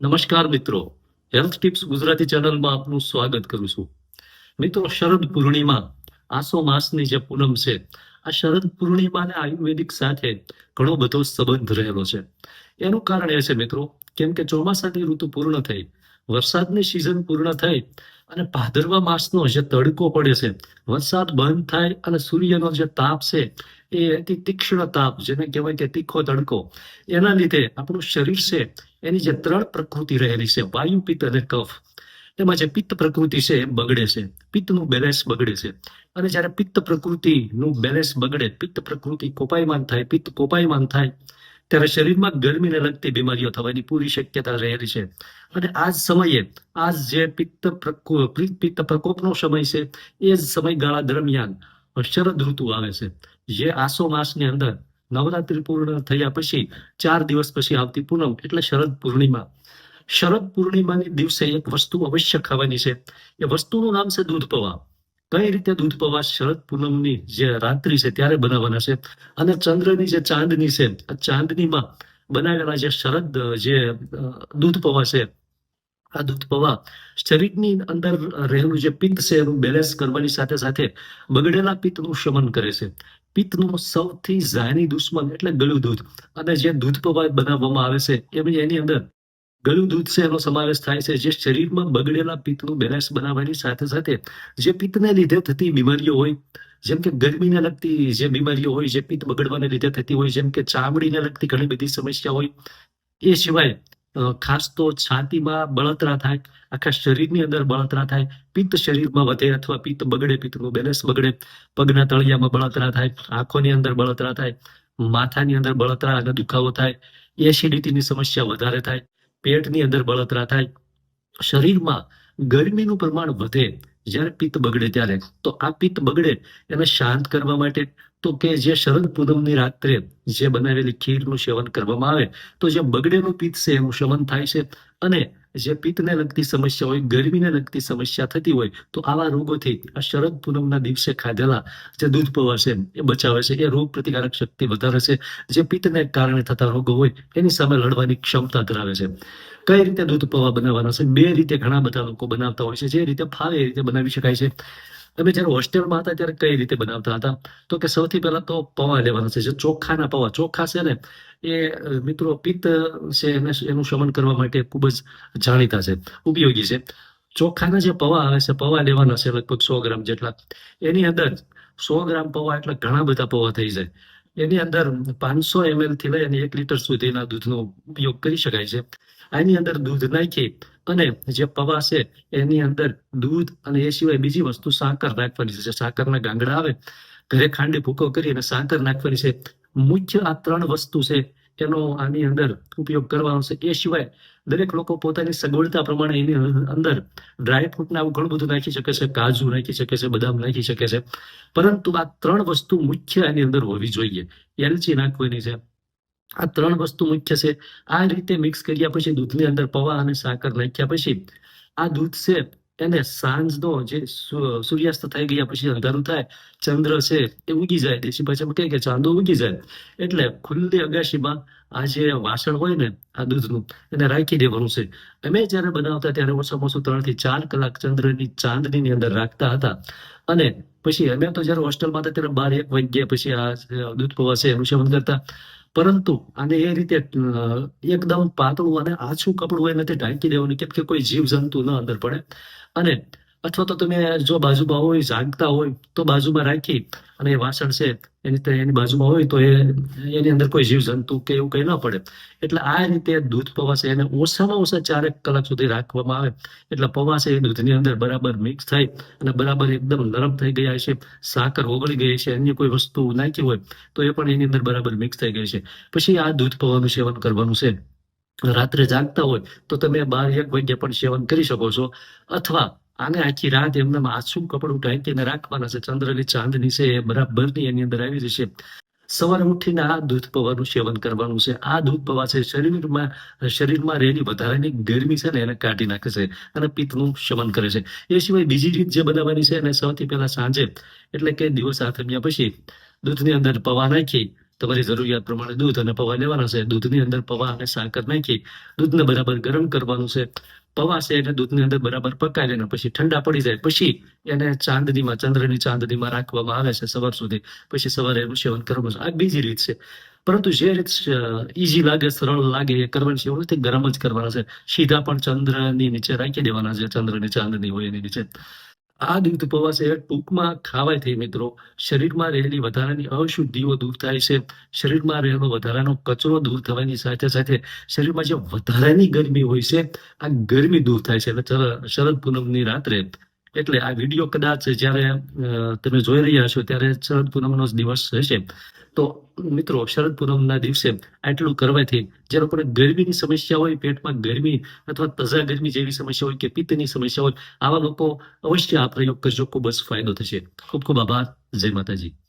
નમસ્કાર મિત્રો. Health tips Gujarati ચેનલમાં આપનું સ્વાગત કરું છું. મિત્રો, શરદ પૂર્ણિમા, આસો માસની જે પૂનમ છે, આ શરદ પૂર્ણિમા અને આયુર્વેદિક સાથે ઘણો બધો સંબંધ રહેલો છે. એનું કારણ એ છે મિત્રો, કેમ કે ચોમાસાની ઋતુ પૂર્ણ થઈ, વરસાદની સિઝન પૂર્ણ થઈ અને ભાદરવા માસનો જે તડકો પડે છે, વરસાદ બંધ થાય અને સૂર્યનો જે તાપ છે, એ અતિ તીક્ષ્ણ તાપ જેને કહેવાય કે તીખો તડકો, એના લીધે આપણું શરીર છે એની જે ત્રણ પ્રકૃતિ રહેલી છે, વાયુ પિત્ત અને કફ એમાં જે પિત્ત પ્રકૃતિ છે એ બગડે છે. પિત્તનું બેલેન્સ બગડે છે. અને જ્યારે પિત્ત પ્રકૃતિનું બેલેન્સ બગડે, પિત્ત પ્રકૃતિ કોપાયમાન થાય, પિત્ત કોપાયમાન થાય, ત્યારે શરીરમાં ગરમીને લગતી બીમારીઓ થવાની પૂરી શક્યતા રહેલી છે. અને આ જ સમયે આ જે પિત્ત પ્રકોપ પિત્ત પ્રકોપનો સમય છે, એ જ સમયગાળા દરમિયાન શરદ ઋતુ આવે છે. જે આસો માસની અંદર નવરાત્રી પૂર્ણ થયા પછી ચાર દિવસ પછી આવતી પૂનમ એટલે શરદ પૂર્ણિમા. શરદ પૂર્ણિમાની દિવસે એક વસ્તુ અવશ્ય ખાવાની છે. એ વસ્તુનું નામ છે દૂધ પૌવા. કઈ રીતે દૂધ પૌવા શરદ પૂનમની જે રાત્રિ છે ત્યારે બનાવવાના છે અને ચંદ્રની જે ચાંદની છે, આ ચાંદનીમાં બનાવેલા જે શરદ, જે દૂધ પૌવા છે આ દૂધ પૌવા શરીરની અંદર રહેલું જે પિત્ત છે, એનું બેલેન્સ કરવાની સાથે સાથે બગડેલા પિત્તનું શમન કરે છે. પિત્તનું સૌથી ઝાયની દુશ્મન એટલે ગળું દૂધ અને જે દૂધ પૌવા બનાવવામાં આવે છે એની એની અંદર ગળું દૂધ છે, એનો સમાવેશ થાય છે. જે શરીરમાં બગડેલા પિત્તનું બેલેન્સ બનાવવાની સાથે સાથે જે પિત્તને લીધે થતી બીમારીઓ હોય, જેમ કે ગરમીને લગતી જે બીમારીઓ હોય, જે પિત્ત બગડવાને લીધે થતી હોય, જેમ કે ચામડીને લગતી ઘણી બધી સમસ્યા હોય, એ સિવાય ખાસ તો છાતીમાં બળતરા થાય, આખા શરીરની અંદર બળતરા થાય, પિત્ત શરીરમાં વધે અથવા પિત્ત બગડે, પિત્તનું બેલેન્સ બગડે, પગના તળિયામાં બળતરા થાય, આંખોની અંદર બળતરા થાય, માથાની અંદર બળતરા અને દુખાવો થાય એસિડિટીની સમસ્યા વધારે થાય, પેટની અંદર બળતરા થાય, શરીરમાં ગરમીનું પ્રમાણ વધે, જ્યારે પિત્ત બગડે ત્યારે, તો આ પિત્ત બગડે, એને શાંત કરવા માટે તો કે જે શરદ પૂનમની રાત્રે જે બનાવેલી ખીરનું સેવન કરવામાં આવે, તો જે બગડેલું પિત્ત છે એનું શમન થાય છે. અને જે પિત્તને લગતી સમસ્યા હોય, ગરમીને લગતી સમસ્યા થતી હોય, તો આવા રોગોથી આ શરદ પૂનમના દિવસે ખાધેલા જે દૂધ પૌવા છે એ બચાવે છે. એ રોગ પ્રતિકારક શક્તિ વધારે છે. જે પિત્તને કારણે થતા રોગો હોય, એની સામે લડવાની ક્ષમતા ધરાવે છે. કઈ રીતે દૂધ પૌવા બનાવવાના છે? બે રીતે ઘણા બધા લોકો બનાવતા હોય છે. જે રીતે ફાવે એ રીતે બનાવી શકાય છે. તમે જ્યારે હોસ્ટેલમાં હતા ત્યારે કઈ રીતે બનાવતા હતા? તો કે સૌથી પહેલા તો પૌવા લેવાના છે. જે ચોખાના પૌવા, ચોખા છે ને, એ મિત્રો પિત્ત છે એને એનું શમન કરવા માટે ખૂબ જ જાણીતા છે, ઉપયોગી છે. ચોખાના જે પૌવા આવે છે, પૌવા લેવાના છે લગભગ સો ગ્રામ જેટલા. એની અંદર સો ગ્રામ પૌવા એટલે ઘણા બધા પૌવા થઈ જાય. એની અંદર પાંચસો એમએલથી લઈ અને એક લીટર સુધીના દૂધનો ઉપયોગ કરી શકાય છે. આની અંદર દૂધ નાખી અને જે પૌવા છે, એની અંદર દૂધ અને એ સિવાય બીજી વસ્તુ સાકર નાખવાની છે. સાકરના ગાંગડા આવે, ઘરે ખાંડી ભૂકો કરી અને સાકર નાખવાની છે. મુખ્ય આ ત્રણ વસ્તુ છે, એનો આની અંદર ઉપયોગ કરવાનો છે. એ સિવાય દરેક લોકો પોતાની સગવડતા પ્રમાણે એની અંદર ડ્રાય ફ્રૂટ આવું ઘણું બધું નાખી શકે છે, કાજુ નાખી શકે છે, બદામ નાખી શકે છે. પરંતુ આ ત્રણ વસ્તુ મુખ્ય એની અંદર હોવી જોઈએ. એલચી નાખવાની છે. આ ત્રણ વસ્તુ મુખ્ય છે. આ રીતે મિક્સ કર્યા પછી દૂધની અંદર પૌવા અને સાકર નાખ્યા પછી આ દૂધ છે એને સાંજનો જે સૂર્યાસ્ત થઈ ગયા પછી અંધારું થાય, ચંદ્ર છે એ ઉગી જાય, દેશી ભાષામાં કહે કે ચાંદો ઉગી જાય. એટલે ખુલ્લી અગાશીમાં આ જે વાસણ હોય ને આ દૂધનું એને રાખી દેવાનું છે. અમે જ્યારે બનાવતા ત્યારે ઓછામાં ઓછું ત્રણથી ચાર કલાક ચંદ્રની ચાંદની અંદર રાખતા હતા. અને પછી અમે તો જ્યારે હોસ્ટેલમાં હતા ત્યારે બાર એક વાગ્યા પછી આ દૂધ પૌવા છે એનું સેવન કરતા. પરંતુ આને એ રીતે એકદમ પાતળું અને આછું કપડું હોય નથી ઢાંકી દેવાનું, કેમ કે કોઈ જીવ જંતુ ન અંદર પડે. અને અથવા તો તમે જો બાજુમાં હોય જાગતા હોય, તો બાજુમાં રાખી અને એ વાસણ છે, એની એની બાજુમાં હોય તો એ, એની અંદર કોઈ જીવજંતુ કે એવું કંઈ ન પડે. એટલે આ રીતે દૂધ પૌવા એને ઓછામાં ઓછા ચારેક કલાક સુધી રાખવામાં આવે. એટલે પવાસે એ દૂધની અંદર બરાબર મિક્સ થાય અને બરાબર એકદમ નરમ થઈ ગયા છે સાકર ઓગળી ગઈ છે અન્ય કોઈ વસ્તુ નાખી હોય, તો એ પણ એની અંદર બરાબર મિક્સ થઈ ગઈ છે પછી આ દૂધ પવાનું સેવન કરવાનું છે. રાત્રે જાગતા હોય, તો તમે બાર એક વાગ્યા પણ સેવન કરી શકો છો. અથવા આને આખી રાત એમને આછું કપડું ટાંકીને રાખવાના છે. ચંદ્રની ચાંદની છે, એ બરાબરની એની અંદર આવી જશે. સવારે ઉઠીને આ દૂધ પવાનું સેવન કરવાનું છે. આ દૂધ પવા છે શરીરમાં શરીરમાં રહેલી વધારાની ગરમી છે ને એને કાઢી નાખે છે અને પિત્તનું શમન કરે છે. એ સિવાય બીજી રીત જે બનાવવાની છે અને સૌથી પહેલા સાંજે, એટલે કે દિવસ આથમ્યા પછી, દૂધની અંદર પૌવા નાખી, તમારી જરૂરિયાત પ્રમાણે દૂધ અને પૌવા લેવાના છે. દૂધની અંદર પવા અને સાકર નાખી, દૂધને બરાબર ગરમ કરવાનું છે. પૌવા છે એને દૂધની અંદર બરાબર પકાવી અને પછી ઠંડા પડી જાય. પછી એને ચાંદનીમાં, ચંદ્રની ચાંદનીમાં રાખવામાં આવે છે સવાર સુધી. પછી સવારે એનું સેવન કરવાનું છે. આ બીજી રીત છે. પરંતુ જે રીત ઈઝી લાગે, સરળ લાગે, એ કરવાની સેવન નથી. ગરમ જ કરવાના છે. સીધા પણ ચંદ્રની નીચે રાખી દેવાના છે. ચંદ્રની ચાંદની હોય એની નીચે. આ દૂધ પૌવા છે એ ટૂંકમાં ખાવાયથી મિત્રો. શરીરમાં રહેલી વધારાની અશુદ્ધિઓ દૂર થાય છે. શરીરમાં રહેલો વધારાનો કચરો દૂર થવાની સાથે સાથે શરીરમાં જે વધારાની ગરમી હોય છે, આ ગરમી દૂર થાય છે. એટલે શરદ પૂનમની રાત્રે એટલે આ વીડિયો કદાચ જ્યારે તમે જોઈ રહ્યા છો ત્યારે શરદ પૂનમનો જ દિવસ હશે તો મિત્રો, શરદ પૂનમના દિવસે આટલું કરવાથી જ્યારે પણ ગરમીની સમસ્યા હોય, પેટમાં ગરમી અથવા તજા ગરમી જેવી સમસ્યા હોય કે પિત્તની સમસ્યા હોય, આવા લોકો અવશ્ય આ પ્રયોગ કરજો. ખૂબ જ ફાયદો થશે. ખૂબ ખૂબ આભાર. જય માતાજી.